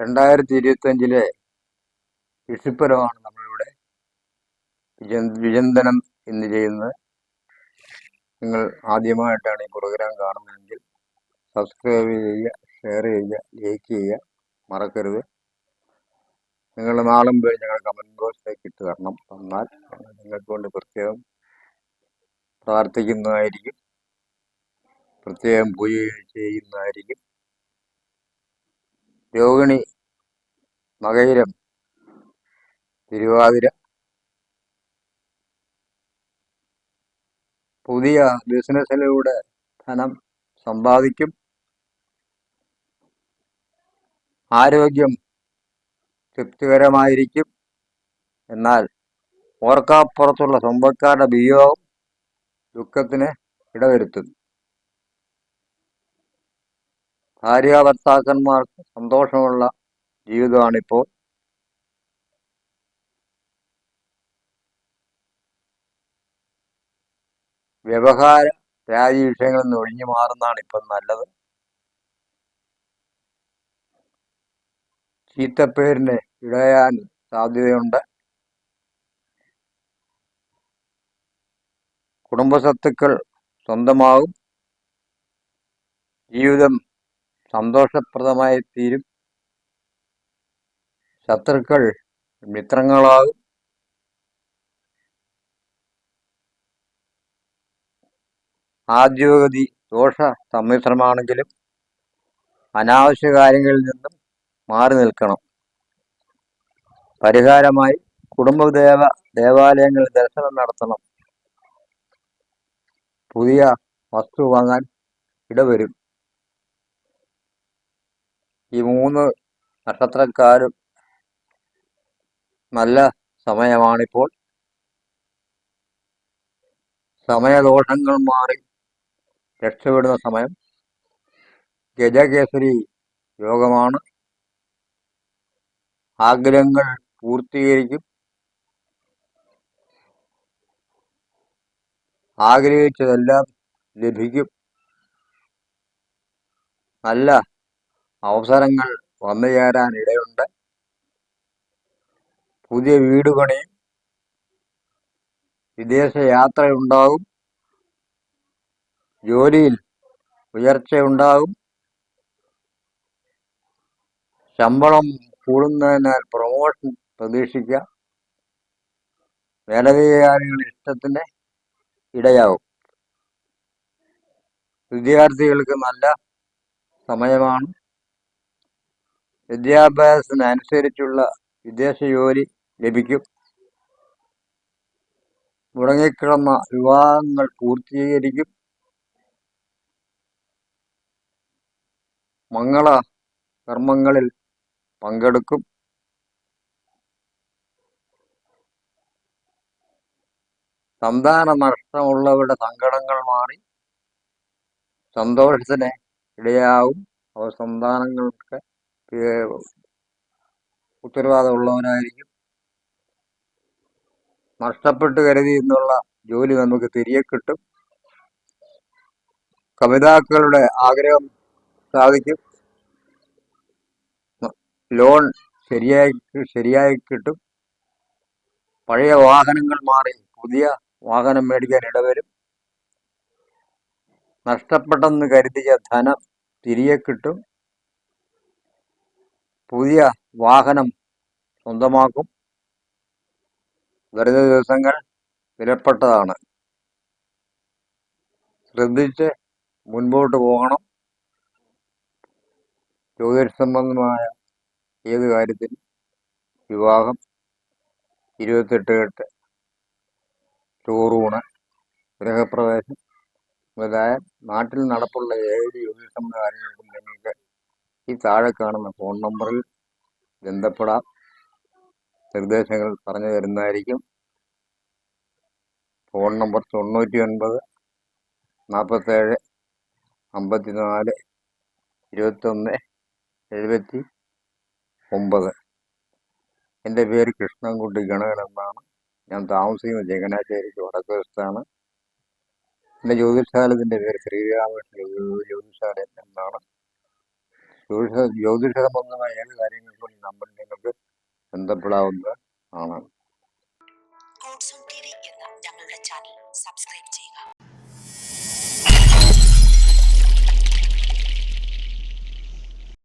രണ്ടായിരത്തി ഇരുപത്തഞ്ചിലെ വിഷുപ്പരമാണ് നമ്മളിവിടെ വിചന്തനം ഇന്ന് ചെയ്യുന്നത്. നിങ്ങൾ ആദ്യമായിട്ടാണ് ഈ പ്രോഗ്രാം കാണുന്നതെങ്കിൽ സബ്സ്ക്രൈബ് ചെയ്യുക ഷെയർ ചെയ്യുക ലൈക്ക് ചെയ്യുക. മറക്കരുത്. നിങ്ങളുടെ നാളും പേര് ഞങ്ങൾ കമന്റ് ബോക്സിലേക്ക് ഇട്ട് തരണം. തന്നാൽ നിങ്ങൾക്ക് കൊണ്ട് പ്രത്യേകം പ്രാർത്ഥിക്കുന്നതായിരിക്കും. പ്രത്യേകം പൂജ ചെയ്യുന്നതായിരിക്കും. രോഹിണി മകയിരം തിരുവാതിര പുതിയ ബിസിനസ്സിലൂടെ ധനം സമ്പാദിക്കും. ആരോഗ്യം തൃപ്തികരമായിരിക്കും. എന്നാൽ ഓർക്കാപ്പുറത്തുള്ള സ്വന്തക്കാരുടെ വിയോഗം ദുഃഖത്തിന് ഇടവരുത്തും. ഭാര്യ ഭർത്താക്കന്മാർക്ക് സന്തോഷമുള്ള ജീവിതമാണിപ്പോൾ. വ്യവഹാര രാജി വിഷയങ്ങളിൽ നിന്ന് ഒഴിഞ്ഞു മാറുന്നതാണ് ഇപ്പം നല്ലത്. ചീത്തപ്പേരിന് ഇടയാൻ സാധ്യതയുണ്ട്. കുടുംബസത്തുക്കൾ സ്വന്തമാകും ജീവിതം സന്തോഷപ്രദമായി തീരും. ശത്രുക്കൾ മിത്രങ്ങളാകും. ആദ്യോഗതി ദോഷ സമ്മിശ്രമാണെങ്കിലും അനാവശ്യ കാര്യങ്ങളിൽ നിന്നും മാറി നിൽക്കണം. പരിഹാരമായി കുടുംബദേവ ദേവാലയങ്ങളിൽ ദർശനം നടത്തണം. പുതിയ വസ്തു വാങ്ങാൻ ഇടവരും. ഈ മൂന്ന് നക്ഷത്രക്കാരും നല്ല സമയമാണിപ്പോൾ. സമയദോഷങ്ങൾ മാറി രക്ഷപ്പെടുന്ന സമയം. ഗജകേസരി യോഗമാണ് ആഗ്രഹങ്ങൾ പൂർത്തീകരിക്കും. ആഗ്രഹിച്ചതെല്ലാം ലഭിക്കും. നല്ല അവസരങ്ങൾ ഇടയുണ്ട്. പുതിയ വീട് പണിയും വിദേശ യാത്രയുണ്ടാകും. ജോലിയിൽ ഉയർച്ചയുണ്ടാകും. ശമ്പളം കൂടുന്നതിനാൽ പ്രൊമോഷൻ പ്രതീക്ഷിക്കാം മേലധികാരികളുടെ ഇഷ്ടത്തിന് ഇടയാകും. വിദ്യാർത്ഥികൾക്ക് നല്ല സമയമാണ്. വിദ്യാഭ്യാസത്തിനനുസരിച്ചുള്ള വിദേശ ജോലി ലഭിക്കും. മുടങ്ങിക്കിടന്ന വിവാഹങ്ങൾ പൂർത്തീകരിക്കും. മംഗള കർമ്മങ്ങളിൽ പങ്കെടുക്കും. സന്താന നഷ്ടമുള്ളവരുടെ സങ്കടങ്ങൾ മാറി സന്തോഷത്തിന് ഇടയാവും. അവർ സന്താനങ്ങൾക്ക് ഉത്തരവാദമുള്ളവനായിരിക്കും. നഷ്ടപ്പെട്ട് കരുതി എന്നുള്ള ജോലി നമുക്ക് തിരികെ കിട്ടും. കവിതാക്കളുടെ ആഗ്രഹം സാധിക്കും. ലോൺ ശരിയായി ശരിയായി കിട്ടും. പഴയ വാഹനങ്ങൾ മാറി പുതിയ വാഹനം മേടിക്കാൻ ഇടവരും. നഷ്ടപ്പെട്ടെന്ന് കരുതിയ ധനം തിരികെ കിട്ടും. പുതിയ വാഹനം സ്വന്തമാക്കും. വരുന്ന ദിവസങ്ങൾ വിലപ്പെട്ടതാണ്. ശ്രദ്ധിച്ച് മുൻപോട്ട് പോകണം. ജ്യോതിഷ സംബന്ധമായ ഏത് കാര്യത്തിനും വിവാഹം ഇരുപത്തെട്ട് കെട്ട് ചോറൂണ് ഗൃഹപ്രവേശം മുതലായ നാട്ടിൽ നടപ്പുള്ള ഏത് ജ്യോതിഷ സംബന്ധ കാര്യങ്ങൾക്കും നിങ്ങൾക്ക് ഈ താഴെ കാണുന്ന ഫോൺ നമ്പറിൽ ബന്ധപ്പെടാം. നിർദ്ദേശങ്ങൾ പറഞ്ഞു തരുന്നതായിരിക്കും. ഫോൺ നമ്പർ തൊണ്ണൂറ്റി ഒൻപത് നാൽപ്പത്തേഴ് അമ്പത്തി നാല് ഇരുപത്തൊന്ന് എഴുപത്തി ഒമ്പത്. എന്റെ പേര് കൃഷ്ണൻകുട്ടി ഗണകൻ എന്നാണ്. ഞാൻ താമസിക്കുന്നത് ചങ്ങനാശ്ശേരിക്ക് വടക്ക് വശത്താണ് എന്റെ ജ്യോതിഷാലയത്തിന്റെ പേര് ശ്രീരാമകൃഷ്ണ ജ്യോ- ജ്യോതിഷാലയം എന്നാണ്. ജ്യോതിഷ ജ്യോതിഷ സംബന്ധമായ ഏത് കാര്യങ്ങൾക്കും നമ്പറിൽ നിങ്ങൾക്ക് ബന്ധപ്പെടാവുന്ന ആണ്. സബ്സ്ക്രൈബ് ചെയ്യുക.